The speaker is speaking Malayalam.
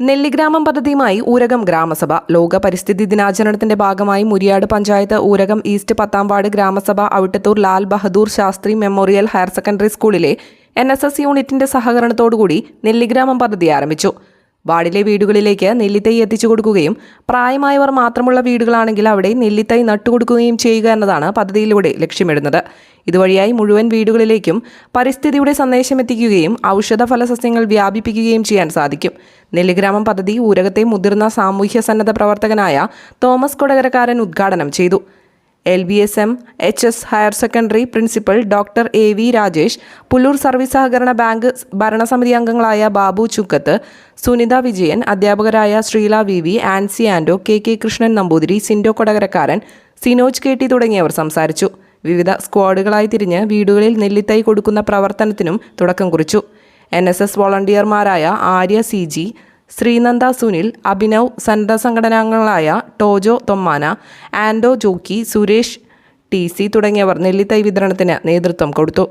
നെല്ലിഗ്രാമം പദ്ധതിയുമായി ഊരകം ഗ്രാമസഭ. ലോക പരിസ്ഥിതി ദിനാചരണത്തിന്റെ ഭാഗമായി മുരിയാട് പഞ്ചായത്ത് ഊരകം ഈസ്റ്റ് പത്താം വാർഡ് ഗ്രാമസഭ Auttathur Lal Bahadur Shastri memorial higher secondary സ്കൂളിലെ എൻ എസ് എസ് യൂണിറ്റിന്റെ സഹകരണത്തോടുകൂടി നെല്ലിഗ്രാമം പദ്ധതി ആരംഭിച്ചു. വാർഡിലെ വീടുകളിലേക്ക് നെല്ലിത്തൈ എത്തിച്ചു കൊടുക്കുകയും പ്രായമായവർ മാത്രമുള്ള വീടുകളാണെങ്കിൽ അവിടെ നെല്ലിത്തൈ നട്ടുകൊടുക്കുകയും ചെയ്യുക എന്നതാണ് പദ്ധതിയിലൂടെ ലക്ഷ്യമിടുന്നത്. ഇതുവഴിയായി മുഴുവൻ വീടുകളിലേക്കും പരിസ്ഥിതിയുടെ സന്ദേശം എത്തിക്കുകയും ഔഷധ ഫലസസ്യങ്ങൾ വ്യാപിപ്പിക്കുകയും ചെയ്യാൻ സാധിക്കും. നെല്ലിഗ്രാമം പദ്ധതി ഊരകത്തെ മുതിർന്ന സാമൂഹ്യ സന്നദ്ധ പ്രവർത്തകനായ തോമസ് കൊടകരക്കാരൻ ഉദ്ഘാടനം ചെയ്തു. L B S M H S higher secondary principal doctor A V Rajesh Pullur service സഹകരണ ബാങ്ക് ഭരണസമിതി അംഗങ്ങളായ ബാബു ചുക്കത്ത് സുനിത വിജയൻ അധ്യാപകരായ Sreela V V Ancy Ando K K Krishnan Namboothiri Sindo Kodakarakkaran Sinoj K T തുടങ്ങിയവർ സംസാരിച്ചു. വിവിധ സ്ക്വാഡുകളായി തിരിഞ്ഞ് വീടുകളിൽ നെല്ലിത്തൈ കൊടുക്കുന്ന പ്രവർത്തനത്തിനും തുടക്കം കുറിച്ചു. എൻ എസ് എസ് വോളണ്ടിയർമാരായ ആര്യ സി ജി ശ്രീനന്ദ സുനിൽ അഭിനവ് സന്നദ്ധ സംഘടനാംഗങ്ങളായ Tojo Thommana Ando jockey Suresh T C തുടങ്ങിയവർ നെല്ലിത്തൈ വിതരണത്തിന് നേതൃത്വം കൊടുത്തു.